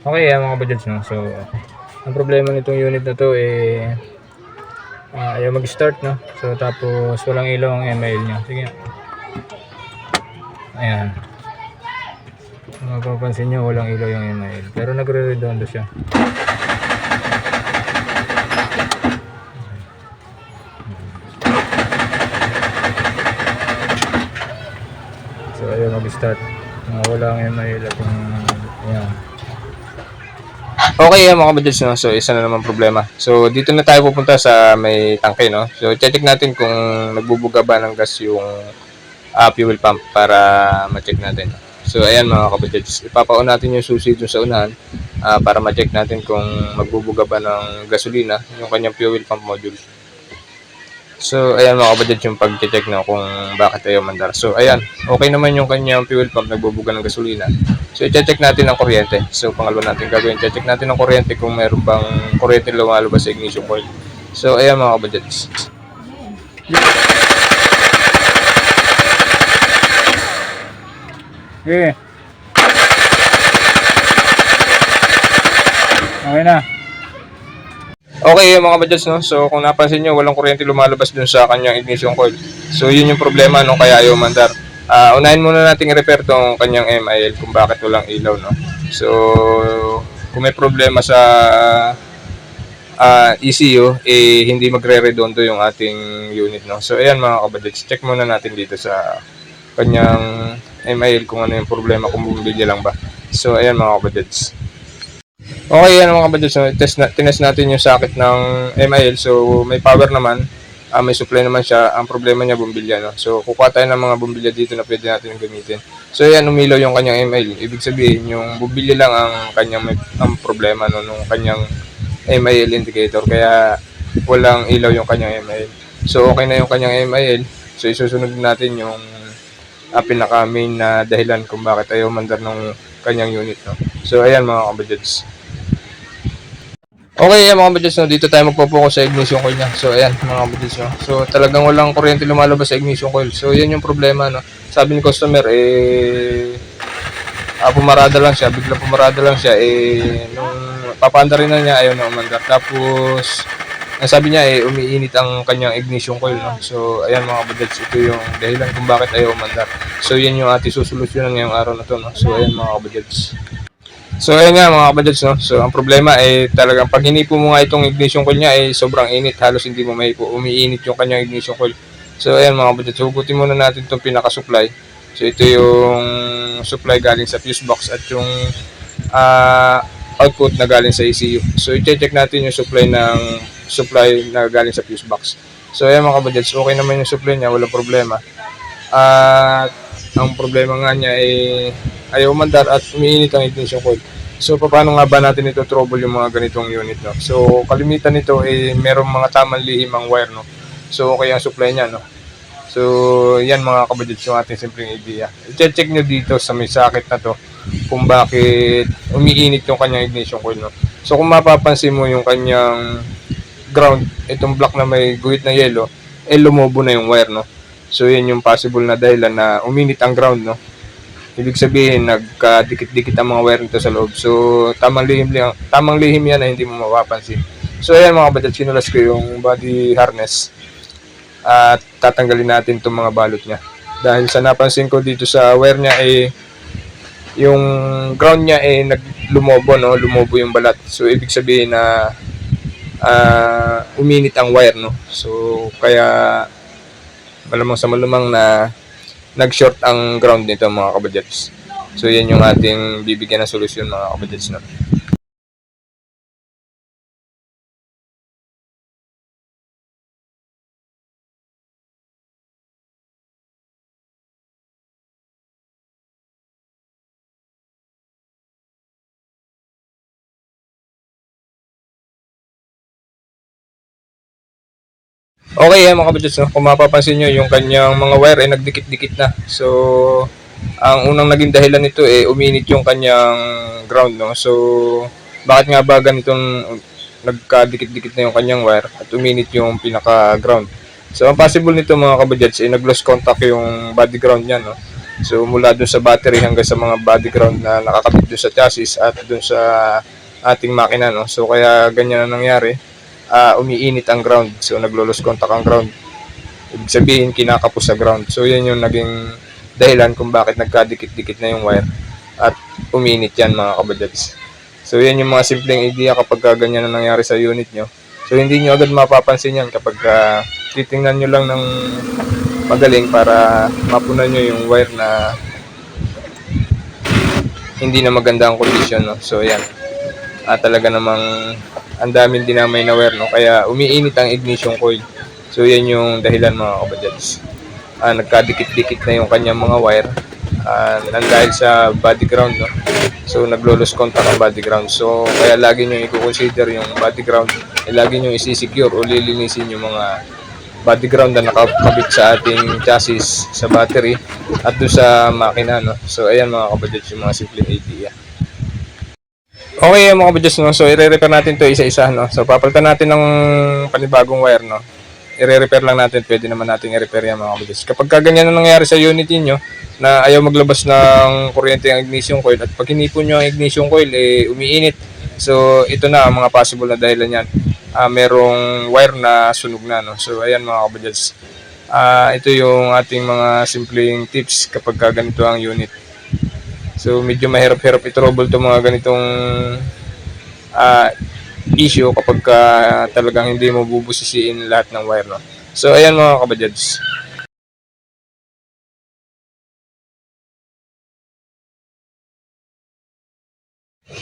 Okay, yan mga budgets, no? So, ang problema nitong unit na to, eh, ah, ayaw mag-start, no? So, tapos, walang ilaw ang email niya. Sige. Ayan. Mapapansin nyo, walang ilaw yung email. Pero nagre-redondo siya. So, ayaw mag-start. Mga wala ang email at yung, ayan. Okay, mga budgets, no? So, isa na naman problema. So, dito na tayo pupunta sa may tangke, no? So, check natin kung nagbubuga ba ng gas yung ah, fuel pump para ma-check natin. So, ayan mga kabudgets. Ipapaon natin yung susi dun sa unahan ah, para ma-check natin kung magbubuga ba ng gasolina yung kanyang fuel pump module. So, ayan mga kabudgets yung pag-check na kung bakit ayaw mandar. So, ayan. Okay naman yung kanyang fuel pump nagbubuga ng gasolina. So, i-check natin ang kuryente. So, pangalawa natin gagawin, check natin ang kuryente kung meron bang kuryente lumalabas sa ignition coil. So, ayan mga kabudgets. Sige. Okay na. Okay, yung mga budgets, no? So, kung napansin nyo, walang kuryente lumalabas dun sa kanyang ignition coil. So, yun yung problema, no? Kaya ayaw mandar. Ah, unahin muna natin i-repair tong kanyang MIL kung bakit walang ilaw, no? So, kung may problema sa ah, ECU, eh, hindi magre-redondo yung ating unit, no? So, ayan mga kabudgets, check muna natin dito sa kanyang MIL kung ano yung problema, kung bumili lang ba. So, ayan mga kabudgets. Okay, yan mga kabadyo. So, test na, tinest natin yung socket ng MIL. So, may power naman. ah, may supply naman siya. Ang problema niya, bumbilya. No? So, kukuha tayo ng mga bumbilya dito na pwede natin gamitin. So, yan, umilaw yung kanyang MIL. Ibig sabihin, yung bumbilya lang ang kanyang may, ang problema no, nung kanyang MIL indicator. Kaya, walang ilaw yung kanyang MIL. So, okay na yung kanyang MIL. So, isusunod natin yung ah, pinaka main na dahilan kung bakit ayaw mandar ng kanyang unit. No? So, ayan mga kabadyods. Okay, ayan mga kabadyods, no? dito tayo magpo-focus sa ignition coil niya. So, ayan mga kabadyods. No? So, talagang walang kuryente lumalabas sa ignition coil. So, yan yung problema. No? Sabi ni customer, eh, ah, pumarada lang siya, bigla pumarada lang siya, eh, nung papanda rin na niya, ayaw na umandar. Tapos, ang sabi niya, eh, umiinit ang kanyang ignition coil. No? So, ayan mga kabadyods, ito yung dahilan kung bakit ayaw umandar. So, yan yung ating susolusyonan ngayong araw na to. No? So, ayan mga kabadyods. So ayun nga mga kabadyads, no? So ang problema ay talagang pag hinipo mo nga itong ignition coil niya ay sobrang init. Halos hindi mo maipo. Umiinit yung kanyang ignition coil. So ayan mga kabadyads, hugutin muna natin itong pinaka-supply. So ito yung supply galing sa fuse box at yung ah, output na galing sa ECU. So i-check natin yung supply ng supply na galing sa fuse box. So ayan mga kabadyads, okay naman yung supply niya, walang problema. At ang problema nga niya ay ayaw mandar at umiinit ang ignition coil. So, paano nga ba natin ito trouble yung mga ganitong unit, no? So, kalimitan nito ay merong mga tamang lihim ang wire, no? So, okay ang supply niya, no? So, yan mga kabadits yung ating simpleng idea. I-check nyo dito sa may socket na to kung bakit umiinit yung kanyang ignition coil, no? So, kung mapapansin mo yung kanyang ground, itong block na may guhit na yellow, eh lumobo na yung wire, no? So, yan yung possible na dahilan na uminit ang ground, no? Ibig sabihin, nagkadikit-dikit ang mga wire nito sa loob. So, tamang lihim, lang, tamang lihim yan na hindi mo mapapansin. So, ayan mga badat, sinulas ko yung body harness at tatanggalin natin itong mga balot niya. Dahil sa napansin ko dito sa wire niya ay yung ground niya ay naglumobo, no? Lumobo yung balat. So, ibig sabihin na ah, uminit ang wire, no? So, kaya malamang sa malamang na nag-short ang ground nito mga kabadjets. So yan yung ating bibigyan ng solusyon mga kabadjets. No? Okay, yan mga kabadjets, no? kung mapapansin nyo, yung kanyang mga wire ay nagdikit-dikit na. So, ang unang naging dahilan nito eh uminit yung kanyang ground, no? So, bakit nga ba ganitong nagkadikit-dikit na yung kanyang wire at uminit yung pinaka-ground? So, ang possible nito mga kabadjets ay nag-lost contact yung body ground niya, no? So mula doon sa battery hanggang sa mga body ground na nakakabit doon sa chassis at doon sa ating makina no. So kaya ganyan ang nangyari. Ah, umiinit ang ground. So naglo-lose contact ang ground. Ibig sabihin kinakapos sa ground. So yan yung naging dahilan kung bakit nagkadikit-dikit na yung wire at uminit yan mga kabajads. So yan yung mga simpleng idea kapag ka ganyan na nangyari sa unit nyo. So hindi nyo agad mapapansin yan kapag ah, titingnan nyo lang ng magaling para mapunan nyo yung wire na hindi na maganda ang condition. No? So yan. Ah, talaga namang ang daming dinamay na wire. No? Kaya umiinit ang ignition coil. So yan yung dahilan mga kabajads. Ah, nagkadikit-dikit na yung kanyang mga wire. Ah, nang dahil sa body ground. No? So naglo-lose contact ang body ground. So kaya lagi nyo i-consider yung body ground. Eh, lagi nyo isi-secure o lilinisin yung mga body ground na nakakabit sa ating chassis sa battery at doon sa makina no. So ayan mga kabadjets yung mga simple idea. Okay mga kabadjets no. So i-repair natin to isa-isa no. So papalitan natin ng panibagong wire no. I-repair lang natin, pwede naman nating i-repair yan mga kabadjets. Kapag ka ganyan na nangyari sa unit niyo na ayaw maglabas ng kuryente ang ignition coil at pag hinipon nyo ang ignition coil eh umiinit. So ito na ang mga possible na dahilan yan ah merong wire na sunog na. No? So, ayan mga kabajads. Ah ito yung ating mga simpleng tips kapag ka ganito ang unit. So, medyo mahirap-hirap i-trouble to mga ganitong ah issue kapag ka talagang hindi mo bubusisiin lahat ng wire. No? So, ayan mga kabajads.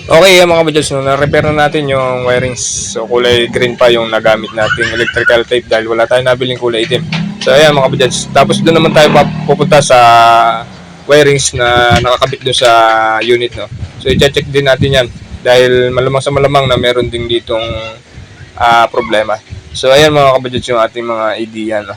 Okay, mga kabajads, no, na-repair na natin yung wirings. So, kulay green pa yung nagamit nating electrical tape dahil wala tayong nabiling kulay itim. So, ayan mga kabajads. Tapos doon naman tayo pupunta sa wirings na nakakabit doon sa unit. No? So, i-check din natin yan dahil malamang sa malamang na meron din ditong ah, problema. So, ayan mga kabajads yung ating mga idea. No?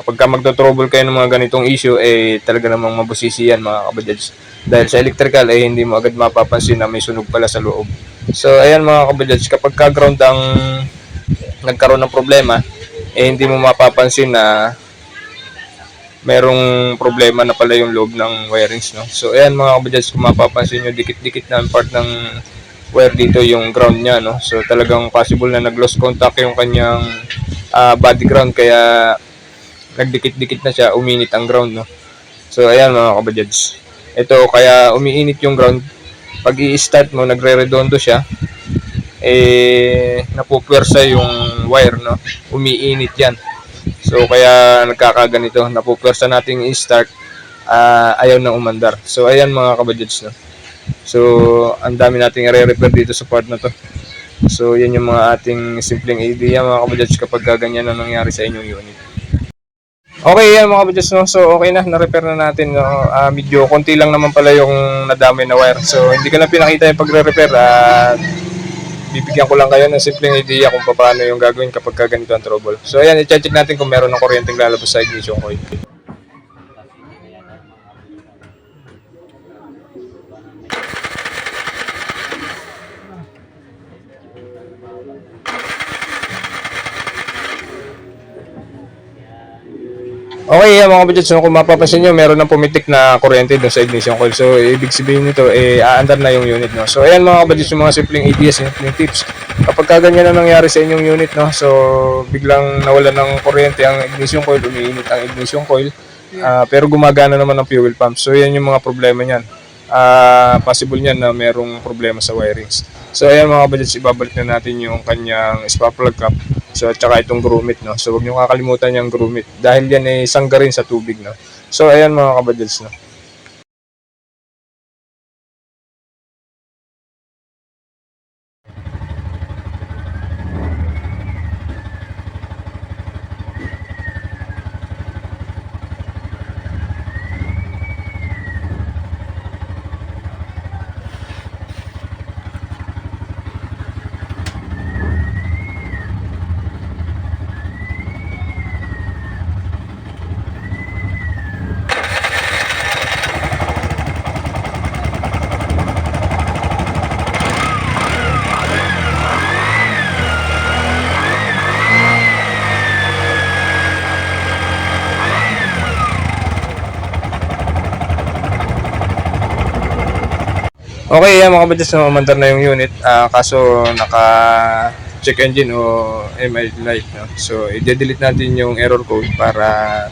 Kapag ka magto-trouble kayo ng mga ganitong issue, eh talaga namang mabusisi yan mga kabajads. Dahil sa electrical, eh hindi mo agad mapapansin na may sunog pala sa loob. So, ayan mga kabajads, kapag ka ground ang nagkaroon ng problema, eh hindi mo mapapansin na merong problema na pala yung loob ng wirings, no? So, ayan mga kabajads, kung mapapansin nyo, dikit-dikit na ang part ng wire dito yung ground niya, no? So, talagang possible na nag-lost contact yung kanyang ah, body ground, kaya nagdikit-dikit na siya, uminit ang ground, no? So, ayan mga kabajads. Ito, kaya umiinit yung ground. Pag i-start mo, nagre-redondo siya, eh, napupwersa yung wire, no? Umiinit yan. So, kaya nagkakaganito. Napupwersa nating i-start, ah, ayaw na umandar. So, ayan mga kabajads, no? So, ang dami nating i-repair dito sa part na to. So, yan yung mga ating simpleng idea mga kabajads kapag ganyan na nangyari sa inyong unit. Okay yan mga kabajads, no? So, okay na. Na-repair na natin. No? Ah, medyo konti lang naman pala yung nadamay na wire. So, hindi ko na pinakita yung pagre-repair. At bibigyan ko lang kayo ng simpleng idea kung paano yung gagawin kapag ka ganito ang trouble. So, ayan. I-check natin kung meron ng kuryenteng lalabas sa ignition coil. Okay, yan mga kapatid. So, kung mapapansin nyo, meron ng pumitik na kuryente doon sa ignition coil. So, ibig sabihin nito, eh, aandar na yung unit, no? So, ayan mga kapatid, yung mga simpleng ideas, simpleng tips. Kapag ka ganyan na nangyari sa inyong unit, no? So, biglang nawala ng kuryente ang ignition coil, umiinit ang ignition coil. Ah, pero gumagana naman ang fuel pump. So, yan yung mga problema niyan. Ah, possible niyan na merong problema sa wirings. So, ayan mga kapatid, ibabalik na natin yung kanyang spark plug cap. So, at saka itong grommet, no? So, huwag niyo kakalimutan yung grommet. Dahil yan ay sangga rin sa tubig, no? So, ayan mga kabadals, no? Yan mga kabadyas, no, na yung unit. Ah, kaso naka check engine o MI light. No? So, i-delete natin yung error code para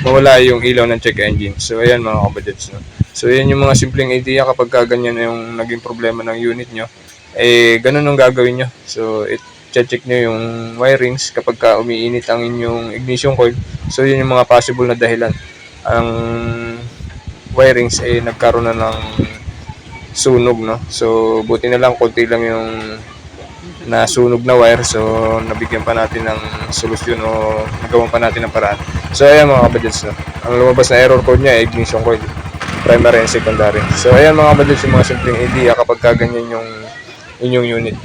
mawala yung ilaw ng check engine. So, ayan mga kabadyas. No? So, yan yung mga simpleng idea kapag ka ganyan yung naging problema ng unit nyo. Eh, ganun ang gagawin nyo. So, it check nyo yung wirings kapag ka umiinit ang inyong ignition coil. So, yun yung mga possible na dahilan. Ang wirings ay nagkaroon na ng sunog, no? So, buti na lang, konti lang yung nasunog na wire. So, nabigyan pa natin ng solusyon o nagawan pa natin ng paraan. So, ayan mga kabadyals, no? Ang lumabas na error code niya ignition coil. Primary and secondary. So, ayan mga kabadyals, yung mga simpleng idea kapag kaganyan yung inyong unit.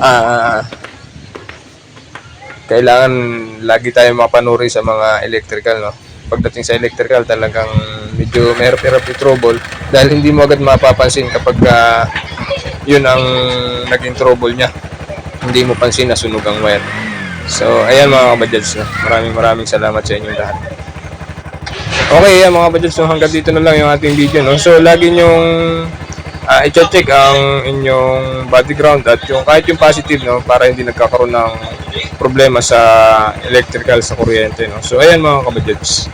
Ah, kailangan lagi tayo mapanuri sa mga electrical, no? Pagdating sa electrical, talagang medyo mahirap-hirap i-trouble dahil hindi mo agad mapapansin kapag ah, yun ang naging trouble niya. Hindi mo pansin na sunog ang wire. So, ayan mga kabadyals, no? maraming maraming salamat sa inyong lahat. Okay, ayan mga kabadyals, no? hanggang dito na lang yung ating video. No? So, lagi nyong uh, i-check ang inyong body ground at yung kahit yung positive no para hindi nagkakaroon ng problema sa electrical sa kuryente no. So ayan mga kabadyos.